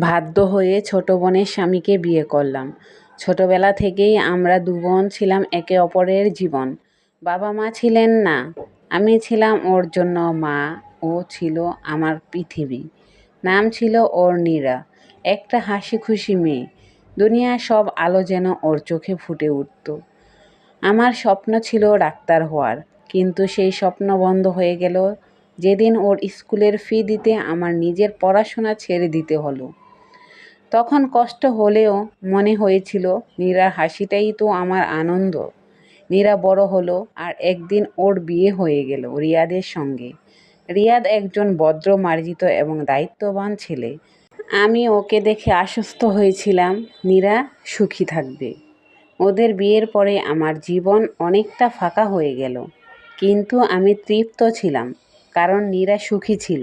বাধ্য হয়ে ছোট বোনের স্বামীকে বিয়ে করলাম। ছোটবেলা থেকেই আমরা দু বোন ছিলাম একে অপরের জীবন। বাবা মা ছিলেন না। আমি ছিলাম ওর জন্য মা, ও ছিল আমার পৃথিবী। নাম ছিল ওর নীরা একটা হাসি খুশি মেয়ে। দুনিয়ার সব আলো যেন ওর চোখে ফুটে উঠত। আমার স্বপ্ন ছিল ডাক্তার হওয়ার, কিন্তু সেই স্বপ্ন বন্ধ হয়ে গেল। যেদিন ওর স্কুলের ফি দিতে আমার নিজের পড়াশোনা ছেড়ে দিতে হলো। তখন কষ্ট হলেও মনে হয়েছিল নীরার হাসিটাই তো আমার আনন্দ। নীরা বড় হলো আর একদিন ওর বিয়ে হয়ে গেল রিয়াদের সঙ্গে। রিয়াদ একজন ভদ্র, মার্জিত এবং দায়িত্ববান ছেলে। আমি ওকে দেখে আশ্বস্ত হয়েছিলাম, নীরা, সুখী থাকবে। ওদের বিয়ের পরে আমার জীবন অনেকটা ফাঁকা হয়ে গেল। কিন্তু আমি তৃপ্ত ছিলাম, কারণ নীরা সুখী ছিল।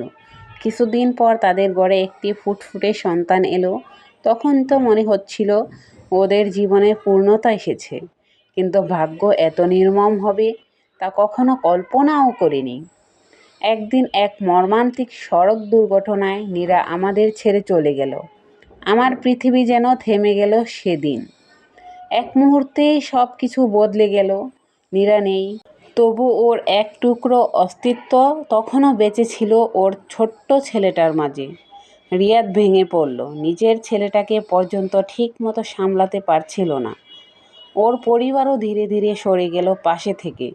কিছুদিন পর তাদের ঘরে একটি ফুটফুটে সন্তান এলো। তখন তো মনে হচ্ছিল ওদের জীবনে পূর্ণতা এসেছে। কিন্তু ভাগ্য এত নির্মম হবে, তা কখনো কল্পনাও করিনি। একদিন এক মর্মান্তিক সড়ক দুর্ঘটনায় নীরা আমাদের ছেড়ে চলে গেল। আমার পৃথিবী যেন থেমে গেল সেদিন। এক মুহূর্তেই সব কিছু বদলে গেল। নীরা নেই তবু ওর এক টুকরো অস্তিত্ব তখনও বেঁচে ছিল ওর ছোট্ট ছেলেটার মাঝে। রিয়াদ ভেঙে পড়ল। নিজের ছেলেটাকে পর্যন্ত ঠিক মতো সামলাতে পারছিল না। ওর পরিবারও ধীরে ধীরে সরে গেল পাশে থেকে।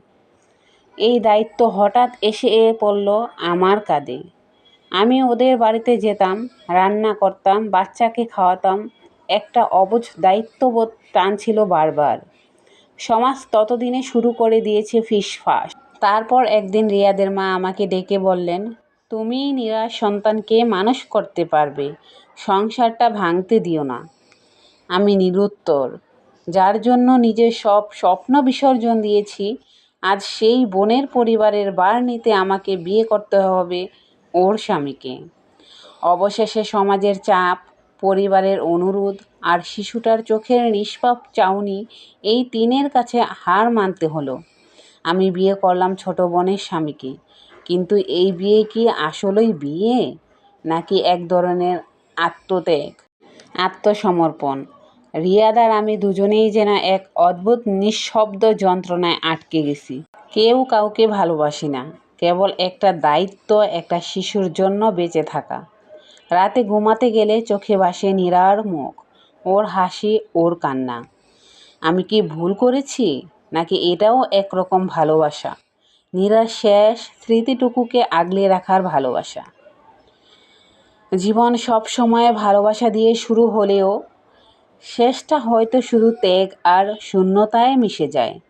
এই দায়িত্ব হঠাৎ এসে এ পড়ল আমার কাঁধে। আমি ওদের বাড়িতে যেতাম, রান্না করতাম, বাচ্চাকে খাওয়াতাম, একটা অবুঝ দায়িত্ববোধ টানছিল বারবার। সমাজ ততদিনে শুরু করে দিয়েছে ফিসফাস। তারপর একদিন রিয়াদের মা আমাকে ডেকে বললেন, তুমি নিরাশ সন্তানকে মানুষ করতে পারবে, সংসারটা ভাঙতে দিও না। আমি নিরুত্তর, যার জন্য নিজের সব স্বপ্ন বিসর্জন দিয়েছি, আজ সেই বোনের পরিবারের বার নিতে আমাকে বিয়ে করতে হবে ওর স্বামীকে। অবশেষে সমাজের চাপ পরিবারের অনুরোধ আর শিশুটার চোখের নিষ্পাপ চাউনি এই তিনের কাছে হার মানতে হলো। আমি বিয়ে করলাম ছোট বোনের স্বামীকে। কিন্তু এই বিয়ে কি আসলেই বিয়ে? নাকি এক ধরনের আত্মত্যাগ? আত্মসমর্পণ? রিয়াদ আর আমি দুজনেই যেন এক অদ্ভুত নিঃশব্দ যন্ত্রণায় আটকে গেছি। কেউ কাউকে ভালোবাসি না। কেবল একটা দায়িত্ব একটা শিশুর জন্য বেঁচে থাকা। রাতে ঘুমাতে গেলে চোখে ভাসে নীরার মুখ, ওর হাসি, ওর কান্না। আমি কি ভুল করেছি? নাকি এটাও একরকম ভালোবাসা? নীরার শেষ স্মৃতিটুকুকে আগলে রাখার ভালোবাসা। জীবন সব সময় ভালোবাসা দিয়ে শুরু হলেও, শেষটা হয়তো শুধু ত্যাগ আর শূন্যতায় মিশে যায়।